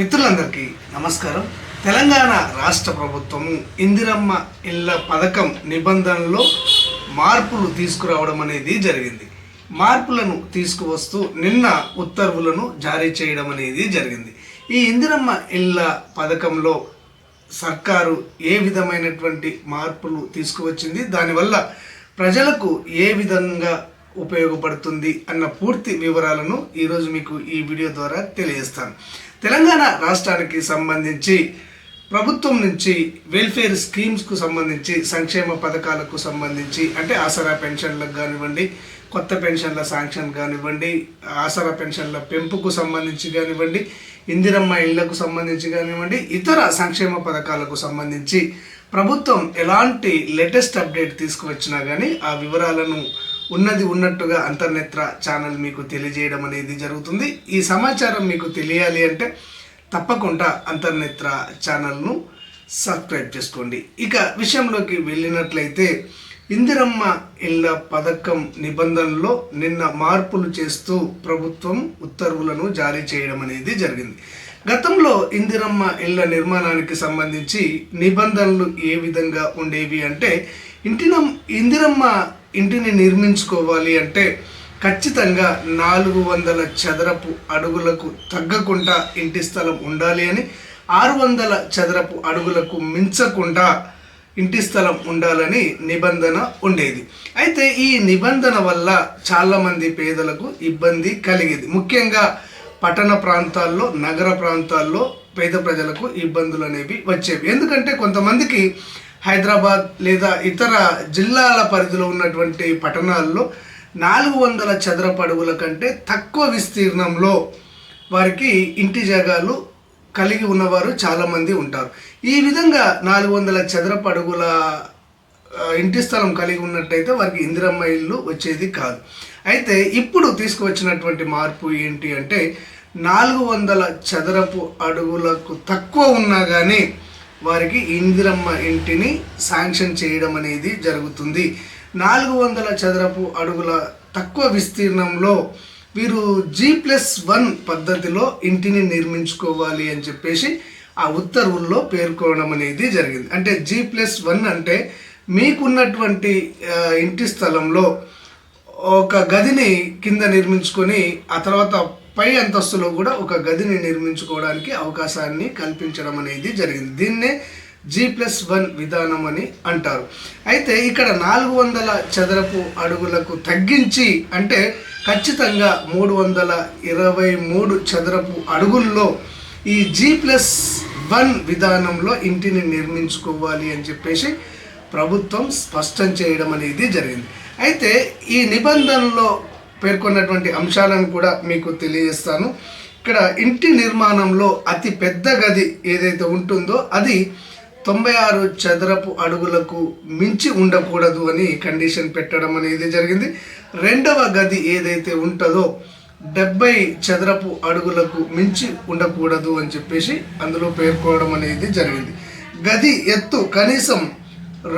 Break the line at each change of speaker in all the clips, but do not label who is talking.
మిత్రులందరికీ నమస్కారం. తెలంగాణ రాష్ట్ర ప్రభుత్వం ఇందిరమ్మ ఇళ్ళ పథకం నిబంధనలో మార్పులు తీసుకురావడం అనేది జరిగింది. మార్పులను తీసుకువస్తూ నిన్న ఉత్తర్వులను జారీ చేయడం అనేది జరిగింది. ఈ ఇందిరమ్మ ఇళ్ళ పథకంలో సర్కారు ఏ విధమైనటువంటి మార్పులు తీసుకువచ్చింది? దానివల్ల ప్రజలకు ఏ విధంగా ఉపయోగపడుతుంది అన్న పూర్తి వివరాలను ఈరోజు మీకు ఈ వీడియో ద్వారా తెలియజేస్తాను. తెలంగాణ రాష్ట్రానికి సంబంధించి ప్రభుత్వం నుంచి వెల్ఫేర్ స్కీమ్స్కు సంబంధించి సంక్షేమ పథకాలకు సంబంధించి అంటే ఆసరా పెన్షన్లకు కానివ్వండి కొత్త పెన్షన్ల శాంక్షన్ కానివ్వండి ఆసరా పెన్షన్ల పెంపుకు సంబంధించి కానివ్వండి ఇందిరమ్మ ఇళ్ళకు సంబంధించి కానివ్వండి ఇతర సంక్షేమ పథకాలకు సంబంధించి ప్రభుత్వం ఎలాంటి లేటెస్ట్ అప్డేట్ తీసుకువచ్చినా కానీ ఆ వివరాలను ఉన్నది ఉన్నట్టుగా అంతర్నేత్ర ఛానల్ మీకు తెలియజేయడం అనేది జరుగుతుంది. ఈ సమాచారం మీకు తెలియాలి అంటే తప్పకుండా అంతర్నేత్ర ఛానల్ను సబ్స్క్రైబ్ చేసుకోండి. ఇక విషయంలోకి వెళ్ళినట్లయితే ఇందిరమ్మ ఇళ్ళ పథకం నిబంధనలో నిన్న మార్పులు చేస్తూ ప్రభుత్వం ఉత్తర్వులను జారీ చేయడం అనేది జరిగింది. గతంలో ఇందిరమ్మ ఇళ్ళ నిర్మాణానికి సంబంధించి నిబంధనలు ఏ విధంగా ఉండేవి అంటే ఇంటిన ఇందిరమ్మ ఇంటిని నిర్మించుకోవాలి అంటే ఖచ్చితంగా నాలుగు వందల చదరపు అడుగులకు తగ్గకుండా ఇంటి స్థలం ఉండాలి అని ఆరు వందల చదరపు అడుగులకు మించకుండా ఇంటి స్థలం ఉండాలని నిబంధన ఉండేది. అయితే ఈ నిబంధన వల్ల చాలామంది పేదలకు ఇబ్బంది కలిగేది. ముఖ్యంగా పట్టణ ప్రాంతాల్లో నగర ప్రాంతాల్లో పేద ప్రజలకు ఇబ్బందులు అనేవి వచ్చేవి. ఎందుకంటే కొంతమందికి హైదరాబాద్ లేదా ఇతర జిల్లాల పరిధిలో ఉన్నటువంటి పట్టణాల్లో నాలుగు వందల చదరపు అడుగుల కంటే తక్కువ విస్తీర్ణంలో వారికి ఇంటి జాగాలు కలిగి ఉన్నవారు చాలామంది ఉంటారు. ఈ విధంగా నాలుగు వందల చదరపు అడుగుల ఇంటి స్థలం కలిగి ఉన్నట్టయితే వారికి ఇందిరమ్మ ఇల్లు వచ్చేది కాదు. అయితే ఇప్పుడు తీసుకువచ్చినటువంటి మార్పు ఏంటి అంటే నాలుగు వందల చదరపు అడుగులకు తక్కువ ఉన్నా కానీ వారికి ఇందిరమ్మ ఇంటిని శాంక్షన్ చేయడం అనేది జరుగుతుంది. నాలుగు వందల చదరపు అడుగుల తక్కువ విస్తీర్ణంలో వీరు జీ ప్లస్ వన్ పద్ధతిలో ఇంటిని నిర్మించుకోవాలి అని చెప్పేసి ఆ ఉత్తర్వుల్లో పేర్కొనడం అనేది జరిగింది. అంటే జీ ప్లస్ వన్ అంటే మీకున్నటువంటి ఇంటి స్థలంలో ఒక గదిని కింద నిర్మించుకొని ఆ తర్వాత పై అంతస్తులో కూడా ఒక గదిని నిర్మించుకోవడానికి అవకాశాన్ని కల్పించడం అనేది జరిగింది. దీన్నే జీ ప్లస్ వన్ విధానం అని అంటారు. అయితే ఇక్కడ నాలుగు వందల చదరపు అడుగులకు తగ్గించి అంటే ఖచ్చితంగా మూడు వందల ఇరవై మూడు చదరపు అడుగుల్లో ఈ జీ ప్లస్ వన్ విధానంలో ఇంటిని నిర్మించుకోవాలి అని చెప్పేసి ప్రభుత్వం స్పష్టం చేయడం అనేది జరిగింది. అయితే ఈ నిబంధనలో పేర్కొన్నటువంటి అంశాలను కూడా మీకు తెలియజేస్తాను. ఇక్కడ ఇంటి నిర్మాణంలో అతి పెద్ద గది ఏదైతే ఉంటుందో అది తొంభై ఆరు చదరపు అడుగులకు మించి ఉండకూడదు అని కండిషన్ పెట్టడం అనేది జరిగింది. రెండవ గది ఏదైతే ఉంటుందో డెబ్బై చదరపు అడుగులకు మించి ఉండకూడదు అని చెప్పేసి అందులో పేర్కోవడం అనేది జరిగింది. గది ఎత్తు కనీసం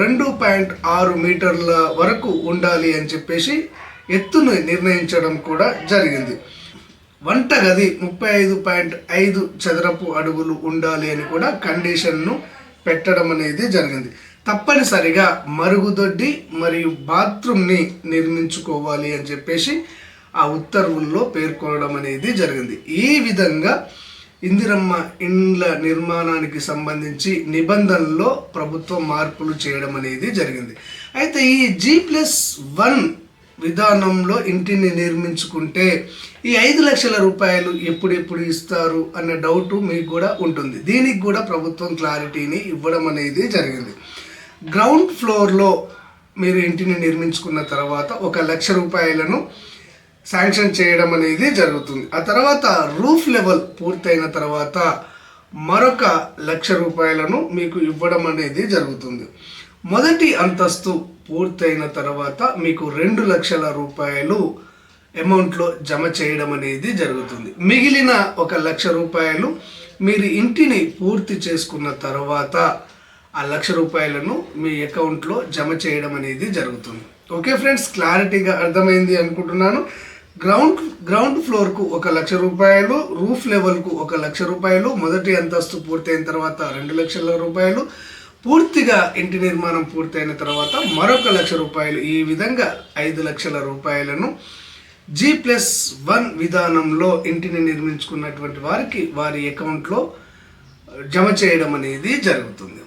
రెండు పాయింట్ ఆరు మీటర్ల వరకు ఉండాలి అని చెప్పేసి ఎత్తును నిర్ణయించడం కూడా జరిగింది. వంట గది ముప్పై ఐదు పాయింట్ ఐదు చదరపు అడుగులు ఉండాలి అని కూడా కండిషన్ను పెట్టడం అనేది జరిగింది. తప్పనిసరిగా మరుగుదొడ్డి మరియు బాత్రూమ్ని నిర్మించుకోవాలి అని చెప్పేసి ఆ ఉత్తర్వుల్లో పేర్కొనడం అనేది జరిగింది. ఈ విధంగా ఇందిరమ్మ ఇండ్ల నిర్మాణానికి సంబంధించి నిబంధనల్లో ప్రభుత్వం మార్పులు చేయడం అనేది జరిగింది. అయితే ఈ జీ ప్లస్ వన్ విధానంలో ఇంటిని నిర్మించుకుంటే ఈ ఐదు లక్షల రూపాయలు ఎప్పుడెప్పుడు ఇస్తారు అనే డౌట్ మీకు కూడా ఉంటుంది. దీనికి కూడా ప్రభుత్వం క్లారిటీని ఇవ్వడం అనేది జరిగింది. గ్రౌండ్ ఫ్లోర్లో మీరు ఇంటిని నిర్మించుకున్న తర్వాత ఒక లక్ష రూపాయలను శాంక్షన్ చేయడం అనేది జరుగుతుంది. ఆ తర్వాత రూఫ్ లెవెల్ పూర్తయిన తర్వాత మరొక లక్ష రూపాయలను మీకు ఇవ్వడం అనేది జరుగుతుంది. మొదటి అంతస్తు పూర్తయిన తర్వాత మీకు రెండు లక్షల రూపాయలు అమౌంట్లో జమ చేయడం అనేది జరుగుతుంది. మిగిలిన ఒక లక్ష రూపాయలు మీరు ఇంటిని పూర్తి చేసుకున్న తర్వాత ఆ లక్ష రూపాయలను మీ అకౌంట్లో జమ చేయడం అనేది జరుగుతుంది. ఓకే ఫ్రెండ్స్ క్లారిటీగా అర్థమైంది అనుకుంటున్నాను. గ్రౌండ్ గ్రౌండ్ ఫ్లోర్కు ఒక లక్ష రూపాయలు రూఫ్ లెవెల్కు ఒక లక్ష రూపాయలు మొదటి అంతస్తు పూర్తయిన తర్వాత రెండు లక్షల రూపాయలు పూర్తిగా ఇంటి నిర్మాణం పూర్తయిన తర్వాత మరొక లక్ష రూపాయలు ఈ విధంగా ఐదు లక్షల రూపాయలను జీ ప్లస్ వన్ విధానంలో ఇంటిని నిర్మించుకున్నటువంటి వారికి వారి అకౌంట్లో జమ చేయడం అనేది జరుగుతుంది.